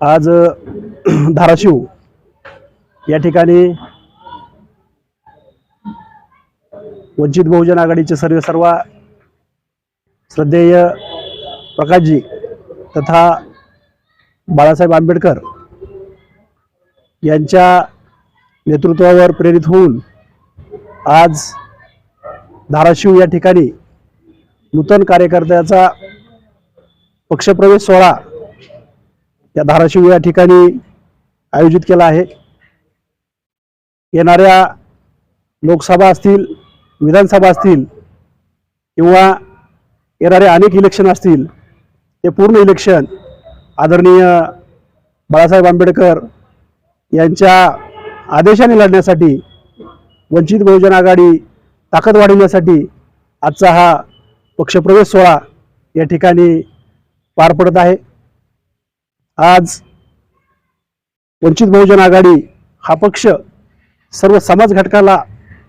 आज धाराशिव. या ठिकाणी वंचित बहुजन आघाडीचे सर्व सर्व श्रद्धेय प्रकाशजी तथा बाळासाहेब आंबेडकर यांच्या नेतृत्वावर प्रेरित होऊन आज धाराशिव या ठिकाणी नूतन कार्यकर्त्याचा पक्षप्रवेश सोहळा या धाराशिव या ठिकाणी आयोजित केला आहे. येणाऱ्या लोकसभा असतील विधानसभा असतील किंवा येणारे अनेक इलेक्शन असतील ते पूर्ण इलेक्शन आदरणीय बाळासाहेब आंबेडकर यांच्या आदेशाने लढण्यासाठी वंचित बहुजन आघाडी ताकद वाढवण्यासाठी आजचा हा पक्षप्रवेश सोहळा या ठिकाणी पार पडत आहे. आज वंचित बहुजन आघाडी हा पक्ष सर्व समाज घटकाला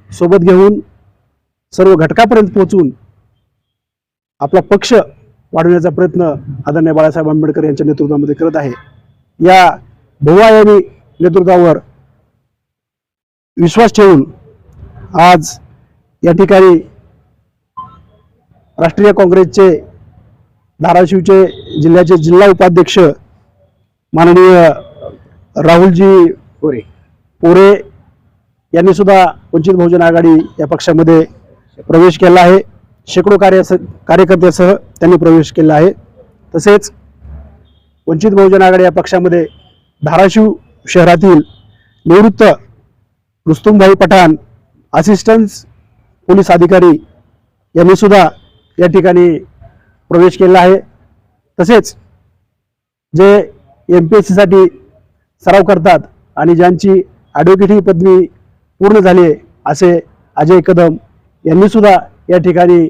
सोबत घेऊन सर्व घटकापर्यंत पोहोचून आपला पक्ष वाढवण्याचा प्रयत्न आदरणीय बाळासाहेब आंबेडकर यांच्या नेतृत्वामध्ये करत आहे. या बहुआयामी नेतृत्वावर विश्वास ठेवून आज या ठिकाणी राष्ट्रीय काँग्रेसचे धाराशिवचे जिल्ह्याचे जिल्हा उपाध्यक्ष माननीय राहुलजी पुरे पोरे यांनी सुद्धा वंचित बहुजन आघाडी या पक्षामध्ये प्रवेश केला आहे. शेकडो कार्य कार्यकर्त्यासह त्यांनी प्रवेश केला आहे. तसेच वंचित बहुजन आघाडी या पक्षामध्ये धाराशिव शहरातील निवृत्त रुस्तुमभाई पठाण असिस्टंट पोलीस अधिकारी यांनी सुद्धा या ठिकाणी प्रवेश केला आहे. तसेच जे एम पी एस सीसाठी सराव करतात आणि ज्यांची ॲडव्होकेट ही पदवी पूर्ण झाली आहे असे अजय कदम यांनीसुद्धा या ठिकाणी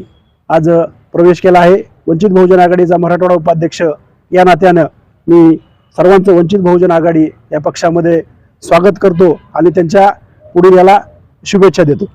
आज प्रवेश केला आहे. वंचित बहुजन आघाडीचा मराठवाडा उपाध्यक्ष या नात्यानं मी सर्वांचं वंचित बहुजन आघाडी या पक्षामध्ये स्वागत करतो आणि त्यांच्या पुढील याला शुभेच्छा देतो.